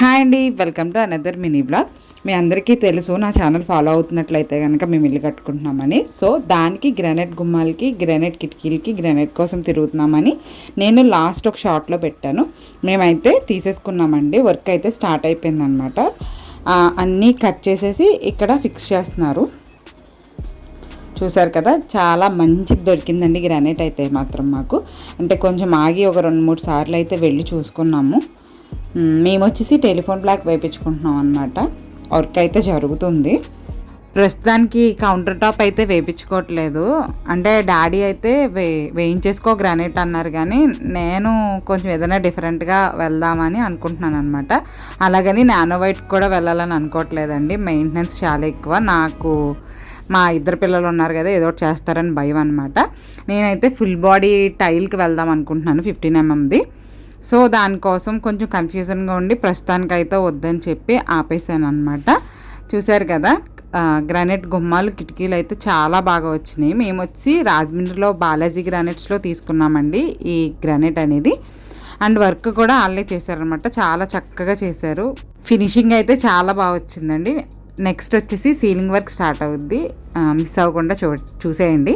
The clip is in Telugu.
హాయ్ అండి welcome to another mini blog. మీ అందరికీ తెలుసు నా ఛానల్ ఫాలో అవుతున్నట్లయితే కనుక మేము ఇల్లు కట్టుకుంటున్నామని. సో దానికి గ్రానైట్ గుమ్మాలకి గ్రానైట్ కిటికీలకి గ్రానైట్ కోసం తిరుగుతున్నామని నేను లాస్ట్ ఒక షార్ట్లో పెట్టాను. మేమైతే తీసేసుకున్నామండి వర్క్ అయితే స్టార్ట్ అయిపోయిందనమాట. అన్నీ కట్ చేసేసి ఇక్కడ ఫిక్స్ చేస్తున్నారు. చూసారు కదా చాలా మంచిది దొరికిందండి గ్రానైట్ అయితే మాత్రం మాకు. అంటే కొంచెం ఆగి ఒక రెండు మూడు సార్లు అయితే వెళ్ళి చూసుకున్నాము. మేము వచ్చేసి టెలిఫోన్ బ్లాక్ వేయించుకుంటున్నాం అనమాట వర్క్ అయితే జరుగుతుంది. ప్రస్తుతానికి కౌంటర్ టాప్ అయితే వేయించుకోవట్లేదు అంటే డాడీ అయితే వే వేయించేసుకో గ్రానైట్ అన్నారు కానీ నేను కొంచెం ఏదైనా డిఫరెంట్గా వెళ్దామని అనుకుంటున్నాను అనమాట అలాగని నానో వైట్ కూడా వెళ్ళాలని అనుకోవట్లేదండి. మెయింటెనెన్స్ చాలా ఎక్కువ. నాకు మా ఇద్దరు పిల్లలు ఉన్నారు కదా ఏదో ఒకటి చేస్తారని భయం అనమాట నేనైతే ఫుల్ బాడీ టైల్కి వెళ్దాం అనుకుంటున్నాను ఫిఫ్టీన్ ఎంఎంది సో దానికోసం కొంచెం కన్ఫ్యూజన్గా ఉండి ప్రస్తుతానికి అయితే వద్దని చెప్పి ఆపేసాను అనమాట చూశారు కదా గ్రానైట్ గుమ్మాలు కిటికీలు అయితే చాలా బాగా వచ్చినాయి. మేము వచ్చి రాజమండ్రిలో బాలాజీ గ్రానైట్స్లో తీసుకున్నామండి ఈ గ్రానైట్ అనేది. అండ్ వర్క్ కూడా వాళ్ళే చేశారనమాట చాలా చక్కగా చేశారు. ఫినిషింగ్ అయితే చాలా బాగా వచ్చిందండి. నెక్స్ట్ వచ్చేసి సీలింగ్ వర్క్ స్టార్ట్ అవుద్ది. మిస్ అవ్వకుండా చూ చూసేయండి.